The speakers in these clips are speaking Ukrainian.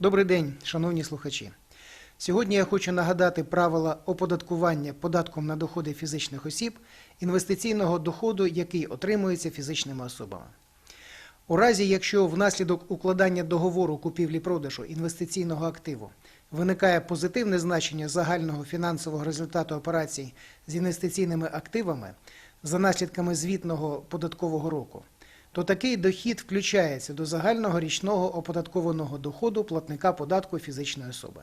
Добрий день, шановні слухачі. Сьогодні я хочу нагадати правила оподаткування податком на доходи фізичних осіб інвестиційного доходу, який отримується фізичними особами. У разі, якщо внаслідок укладання договору купівлі-продажу інвестиційного активу виникає позитивне значення загального фінансового результату операцій з інвестиційними активами за наслідками звітного податкового року, то такий дохід включається до загального річного оподаткованого доходу платника податку фізичної особи.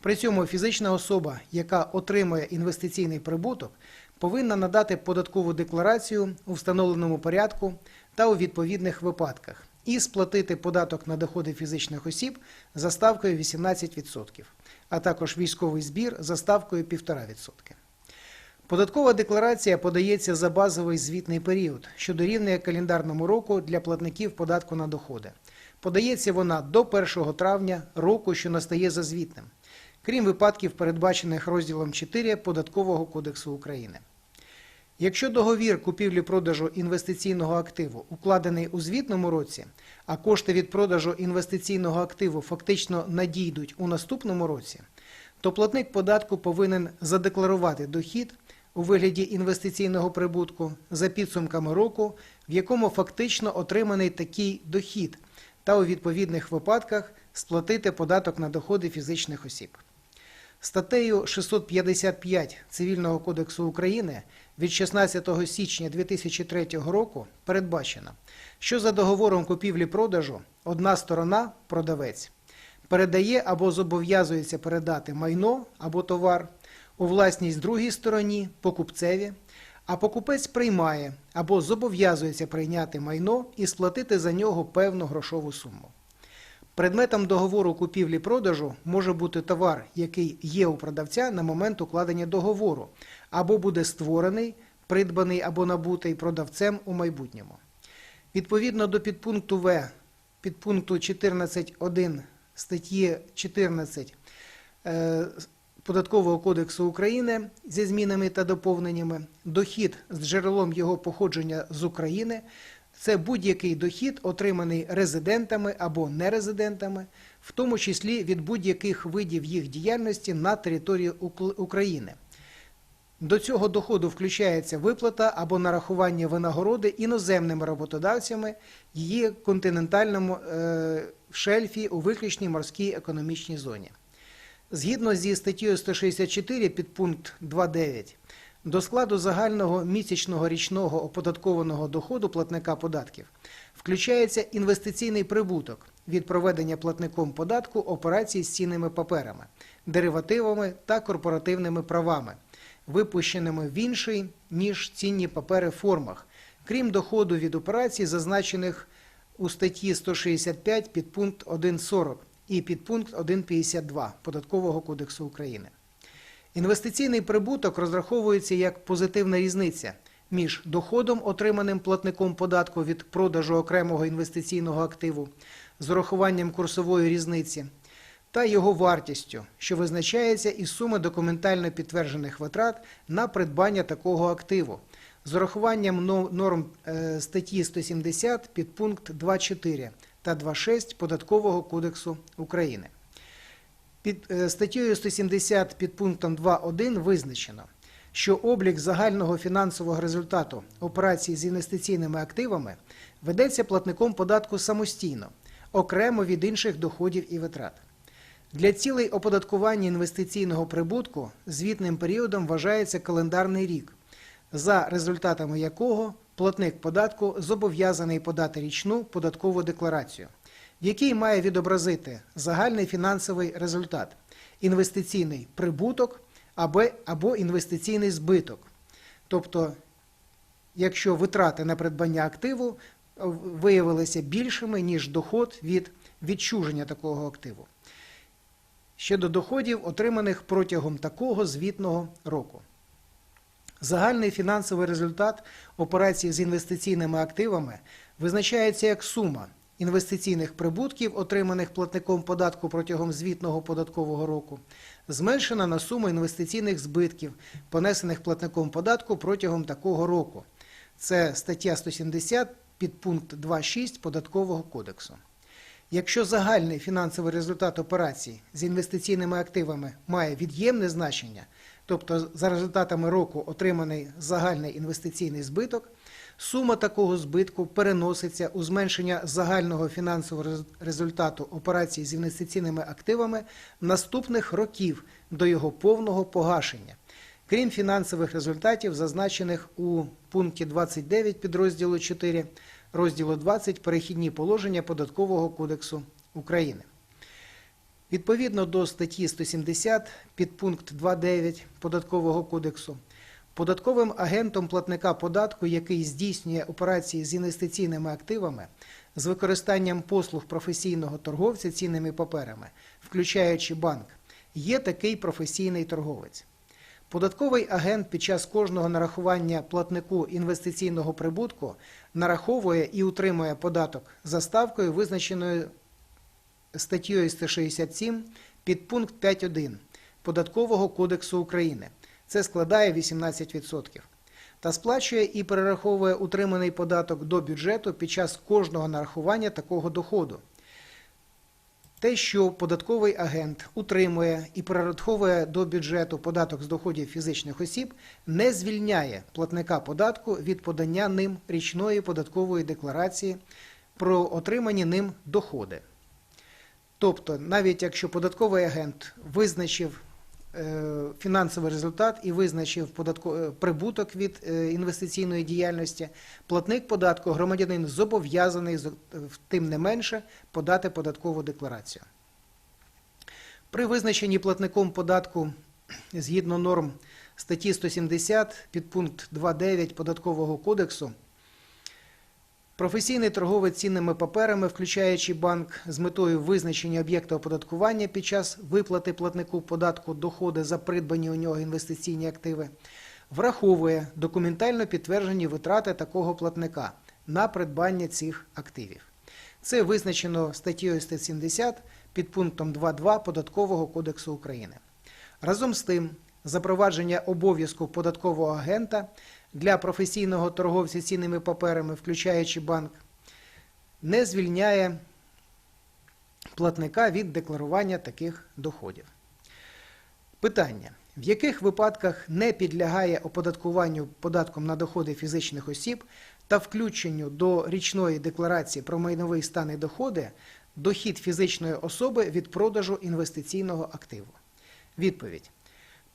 При цьому фізична особа, яка отримує інвестиційний прибуток, повинна надати податкову декларацію у встановленому порядку та у відповідних випадках і сплатити податок на доходи фізичних осіб за ставкою 18%, а також військовий збір за ставкою 1,5%. Податкова декларація подається за базовий звітний період, що дорівнює календарному року для платників податку на доходи. Подається вона до 1 травня року, що настає за звітним, крім випадків, передбачених розділом 4 Податкового кодексу України. Якщо договір купівлі-продажу інвестиційного активу укладений у звітному році, а кошти від продажу інвестиційного активу фактично надійдуть у наступному році, то платник податку повинен задекларувати дохід у вигляді інвестиційного прибутку за підсумками року, в якому фактично отриманий такий дохід, та у відповідних випадках сплатити податок на доходи фізичних осіб. Статтею 655 Цивільного кодексу України від 16 січня 2003 року передбачено, що за договором купівлі-продажу одна сторона, продавець, передає або зобов'язується передати майно або товар у власність другій стороні, покупцеві, а покупець приймає або зобов'язується прийняти майно і сплатити за нього певну грошову суму. Предметом договору купівлі-продажу може бути товар, який є у продавця на момент укладення договору, або буде створений, придбаний або набутий продавцем у майбутньому. Відповідно до підпункту В підпункту 14.1 статті 14 е, Податкового кодексу України зі змінами та доповненнями, дохід з джерелом його походження з України це будь-який дохід, отриманий резидентами або нерезидентами, в тому числі від будь-яких видів їх діяльності на території України. До цього доходу включається виплата або нарахування винагороди іноземними роботодавцями її континентальному е, шельфі у виключній морській економічній зоні. Згідно зі статтею 164 підпункт 2.9, до складу загального місячного річного оподаткованого доходу платника податків включається інвестиційний прибуток від проведення платником податку операцій з цінними паперами, деривативами та корпоративними правами, випущеними в інший, ніж цінні папери формах, крім доходу від операцій, зазначених у статті 165 підпункт 1.40 і підпункт 1.52 Податкового кодексу України. Інвестиційний прибуток розраховується як позитивна різниця між доходом, отриманим платником податку від продажу окремого інвестиційного активу з урахуванням курсової різниці, та його вартістю, що визначається із суми документально підтверджених витрат на придбання такого активу, з урахуванням норм е, статті 170 підпункт 2.4 та 2.6 Податкового кодексу України. Під е, статтею 170 під пунктом 2.1 визначено, що облік загального фінансового результату операцій з інвестиційними активами ведеться платником податку самостійно, окремо від інших доходів і витрат. Для цілей оподаткування інвестиційного прибутку звітним періодом вважається календарний рік, за результатами якого платник податку зобов'язаний подати річну податкову декларацію, в якій має відобразити загальний фінансовий результат, інвестиційний прибуток або, або інвестиційний збиток. Тобто, якщо витрати на придбання активу е, виявилися більшими, ніж доход від відчуження такого активу. Щодо доходів, отриманих протягом такого звітного року. Загальний фінансовий результат операцій з інвестиційними активами визначається як сума інвестиційних прибутків, отриманих платником податку протягом звітного податкового року, зменшена на суму інвестиційних збитків, понесених платником податку протягом такого року. Це стаття 170 підпункт 2.6 Податкового кодексу. Якщо загальний фінансовий результат операцій з інвестиційними активами має від'ємне значення, тобто за результатами року отриманий загальний інвестиційний збиток, сума такого збитку переноситься у зменшення загального фінансового результату операцій з інвестиційними активами наступних років до його повного погашення. Крім фінансових результатів, зазначених у пункті 29 підрозділу 4 розділу 20 перехідні положення Податкового кодексу України. Відповідно до статті 170 підпункт 2.9 Податкового кодексу, податковим агентом платника податку, який здійснює операції з інвестиційними активами з використанням послуг професійного торговця цінними паперами, включаючи банк, є такий професійний торговець. Податковий агент під час кожного нарахування платнику інвестиційного прибутку нараховує і утримує податок за ставкою, визначеною статтею 167 підпункт 5.1 Податкового кодексу України. Це складає 18%. Та сплачує і перераховує утриманий податок до бюджету під час кожного нарахування такого доходу. Те, що податковий агент утримує і перераховує до бюджету податок з доходів фізичних осіб, не звільняє платника податку від подання ним річної податкової декларації про отримані ним доходи. Тобто, навіть якщо податковий агент визначив е, фінансовий результат і визначив е, прибуток від е, інвестиційної діяльності, платник податку, громадянин зобов'язаний тим не менше подати податкову декларацію. При визначенні платником податку згідно норм статті 170 підпункт 2.9 Податкового кодексу Професійний торговець цінними паперами, включаючи банк, з метою визначення об'єкта оподаткування під час виплати платнику податку доходи за придбані у нього інвестиційні активи, враховує документально підтверджені витрати такого платника на придбання цих активів. Це визначено статтею 170 під пунктом 2.2 Податкового кодексу України. Разом з тим, запровадження обов'язку податкового агента для професійного торговця цінними паперами, включаючи банк, не звільняє платника від декларування таких доходів. Питання: в яких випадках не підлягає оподаткуванню податком на доходи фізичних осіб та включенню до річної декларації про майновий стан і доходи дохід фізичної особи від продажу інвестиційного активу? Відповідь.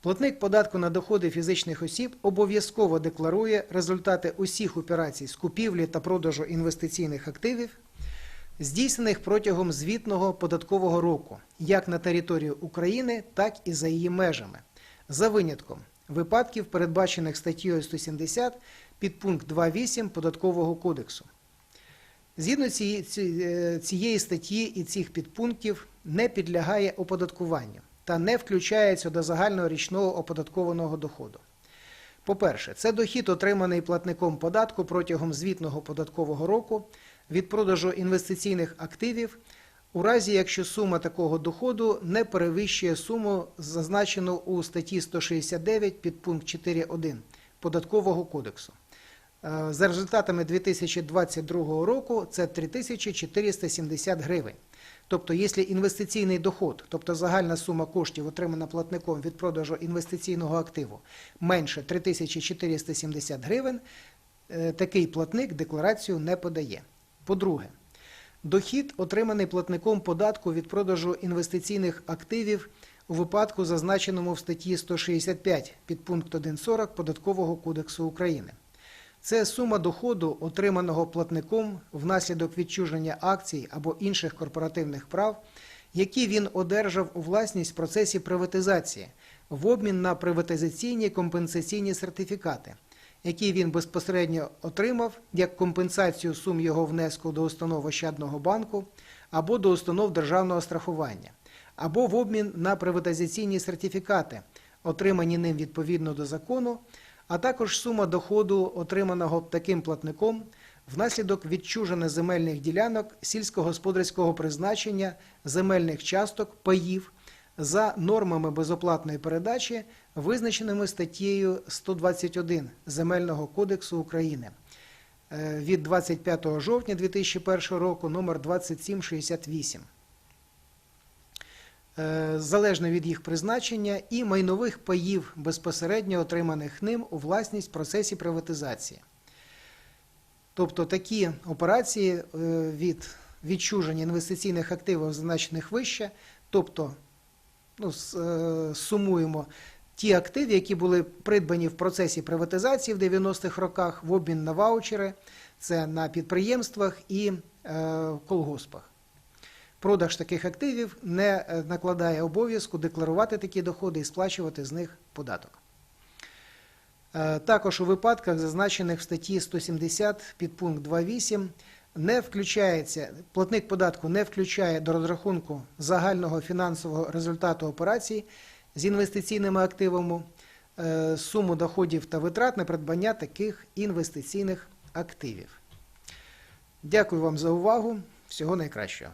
Платник податку на доходи фізичних осіб обов'язково декларує результати усіх операцій з купівлі та продажу інвестиційних активів, здійснених протягом звітного податкового року, як на території України, так і за її межами, за винятком випадків, передбачених статтею 170 підпункт 2.8 Податкового кодексу. Згідно е, цієї статті і цих підпунктів не підлягає оподаткуванню та не включається до загального річного оподаткованого доходу. По-перше, це дохід, отриманий платником податку протягом звітного податкового року від продажу інвестиційних активів, у разі якщо сума такого доходу не перевищує суму, зазначену у статті 169 підпункт 4.1 Податкового кодексу. Е, За результатами 2022 року це 3470 гривень. Тобто, якщо інвестиційний доход, тобто загальна сума коштів, отримана платником від продажу інвестиційного активу, менше 3470 гривень, е, такий платник декларацію не подає. По-друге, дохід, отриманий платником податку від продажу інвестиційних активів у випадку, зазначеному в статті 165 підпункт 1.40 Податкового кодексу України. Це сума доходу, отриманого платником внаслідок відчуження акцій або інших корпоративних прав, які він одержав у власність в процесі приватизації в обмін на приватизаційні компенсаційні сертифікати, які він безпосередньо отримав як компенсацію сум його внеску до установ Ощадного банку або до установ державного страхування, або в обмін на приватизаційні сертифікати, отримані ним відповідно до закону а також сума доходу, отриманого таким платником внаслідок відчуження земельних ділянок сільськогосподарського призначення, земельних часток, паїв за нормами безоплатної передачі, визначеними статтєю 121 Земельного кодексу України. е, від 25 жовтня 2001 року номер 2768 е, залежно від їх призначення і майнових паїв безпосередньо отриманих ним у власність в процесі приватизації. Тобто такі операції е, від відчуження інвестиційних активів, зазначених вище, тобто ну, е, сумуємо ті активи, які були придбані в процесі приватизації в 90-х роках в обмін на ваучери, це на підприємствах і е, колгоспах. Продаж таких активів не е, накладає обов'язку декларувати такі доходи і сплачувати з них податок. Е, Також у випадках, зазначених в статті 170 підпункт 2.8, не включається, платник податку не включає до розрахунку загального фінансового результату операцій з інвестиційними активами е, суму доходів та витрат на придбання таких інвестиційних активів. Дякую вам за увагу. Всього найкращого.